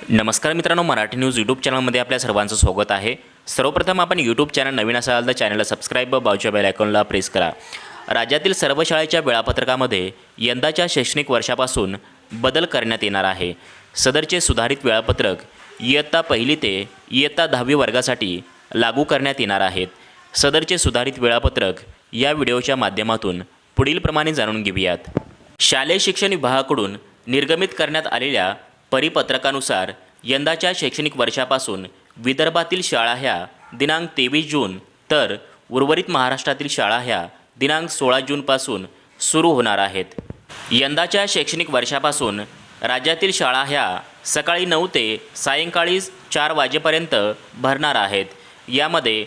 नमस्कार मित्रांनो Marathi news YouTube चॅनलमध्ये आपल्या सर्वांचं स्वागत आहे. सर्वप्रथम आपण यूट्यूब चॅनल नवीन असाल तर चॅनलला सबस्क्राईब व बाजूच्या बेल आयकॉनला प्रेस करा. राज्यातील सर्व शाळेच्या वेळापत्रकामध्ये यंदाच्या शैक्षणिक वर्षापासून बदल करण्यात येणार आहे. सदरचे सुधारित वेळापत्रक इयत्ता पहिली ते इयत्ता दहावी वर्गासाठी लागू करण्यात येणार आहेत. सदरचे सुधारित वेळापत्रक या व्हिडिओच्या माध्यमातून पुढीलप्रमाणे जाणून घेऊयात. शालेय शिक्षण विभागाकडून निर्गमित करण्यात आलेल्या परिपत्रकानुसार यंदाच्या शैक्षणिक वर्षापासून विदर्भातील शाळा ह्या दिनांक तेवीस जून तर उर्वरित महाराष्ट्रातील शाळा ह्या दिनांक सोळा जूनपासून सुरू होणार आहेत. यंदाच्या शैक्षणिक वर्षापासून राज्यातील शाळा ह्या सकाळी नऊ ते सायंकाळी चार वाजेपर्यंत भरणार आहेत. यामध्ये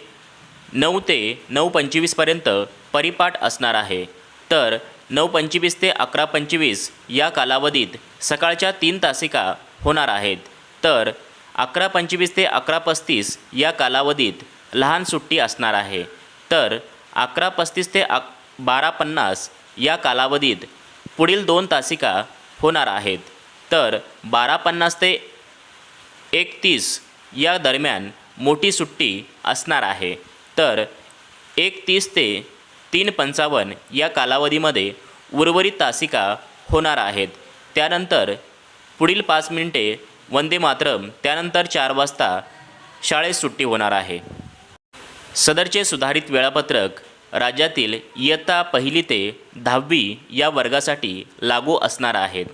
नऊ ते नऊ पंचवीसपर्यंत परिपाठ असणार आहे. तर नऊ पंचवीस ते अकरा पंचवीस या कालावधीत सकाळच्या तीन तासिका होणार आहेत. तर अकरा पंचवीस ते अकरा पस्तीस या कालावधीत लहान सुट्टी असणार आहे. तर अकरा पस्तीस ते अक बारा पन्नास या कालावधीत पुढील दोन तासिका होणार आहेत. तर बारा पन्नास ते एकतीस या दरम्यान मोठी सुट्टी असणार आहे. तर एकतीस ते तीन पंचावन्न या कालावधीमध्ये उर्वरित तासिका होणार आहेत. त्यानंतर पुढील पाच मिनिटे वंदे मातरम त्यानंतर चार वाजता शाळेत सुट्टी होणार आहे. सदरचे सुधारित वेळापत्रक राज्यातील इयत्ता पहिली ते दहावी या वर्गासाठी लागू असणार आहेत.